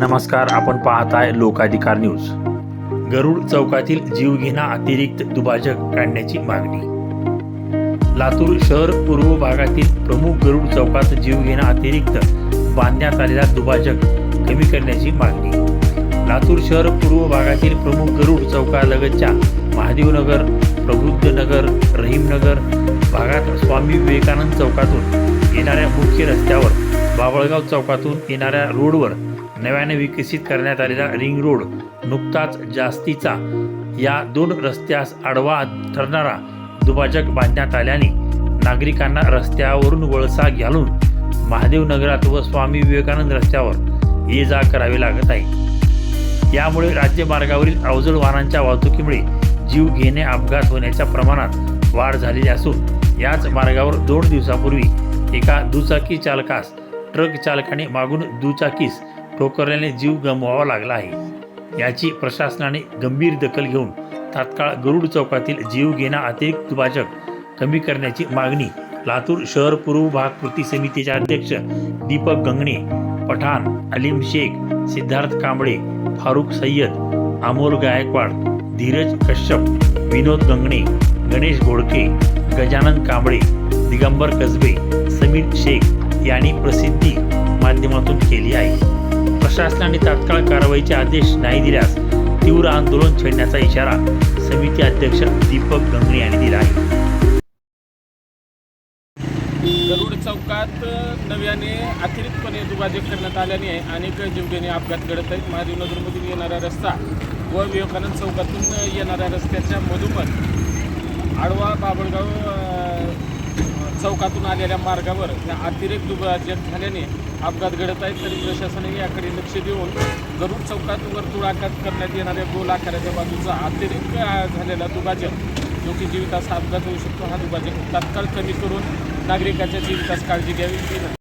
नमस्कार आपण पाहत आहे लोकाधिकार न्यूज. गरुड चौकातील जीवघेणा अतिरिक्त दुभाजक काढण्याची मागणी. लातूर शहर पूर्व भागातील प्रमुख गरुड चौकात जीवघेणा अतिरिक्त बांधण्यात आलेला दुभाजक कमी करण्याची मागणी. लातूर शहर पूर्व भागातील प्रमुख गरुड चौकालगतच्या महादेवनगर प्रबुद्धनगर रहीमनगर भागात स्वामी विवेकानंद चौकातून येणाऱ्या मुख्य रस्त्यावर बाबळगाव चौकातून येणाऱ्या रोडवर नव्याने विकसित करण्यात आलेला रिंग रोड नुकताच जास्तीचा. या दोन रस्त्यास आडवा ठरणारा दुभाजक बांधण्यात आल्याने नागरिकांना रस्त्यावरून वळसा घालून महादेव नगरात व स्वामी विवेकानंद रस्त्यावर ये जा करावी लागत आहे. यामुळे राज्यमार्गावरील अवजड वाहनांच्या वाहतुकीमुळे जीव घेणे अपघात होण्याच्या प्रमाणात वाढ झालेली असून याच मार्गावर दोन दिवसापूर्वी एका दुचाकी चालकास ट्रक चालकाने मागून दुचाकीस ठोकरल्याने जीव गमवावा लागला आहे. याची प्रशासनाने गंभीर दखल घेऊन तात्काळ गरुड चौकातील जीव घेणा अतिरिक्त दुभाजक कमी करण्याची मागणी लातूर शहर पूर्व भाग कृती समितीचे अध्यक्ष दीपक गंगणे पठाण अलीम शेख सिद्धार्थ कांबळे फारुख सय्यद अमोल गायकवाड धीरज कश्यप विनोद गंगणे गणेश घोडके गजानन कांबळे दिगंबर कसबे समीर शेख यांनी प्रसिद्धी माध्यमातून केली आहे. प्रशासनाने तात्काळ कारवाईचे आदेश नाही दिल्यास तीव्र आंदोलन छेडण्याचा इशारा समिती अध्यक्ष दीपक गंगणे यांनी दिला आहे. गरुड चौकात नव्याने अतिरिक्तपणे दुभाजक करण्यात आल्याने अनेक जीवघेणे अपघात घडत आहेत. महादेवनगरमधून येणारा रस्ता व विवेकानंद चौकातून येणाऱ्या रस्त्याच्या मधोमध आडवा बाबळगाव चौकातून आलेल्या मार्गावर या अतिरेक दुभाजक झाल्याने अपघात घडत आहेत. तरी प्रशासनाने याकडे लक्ष देऊन गरुड चौकात वर्तुळाकार करण्यात येणाऱ्या गोल आकाराच्या बाजूचा अतिरिक्त झालेला दुभाजक जो की जीवितास अपघात होऊ शकतो. हा दुभाजक तात्काळ कमी करून नागरिकाच्या जीवितास काळजी घ्यावी.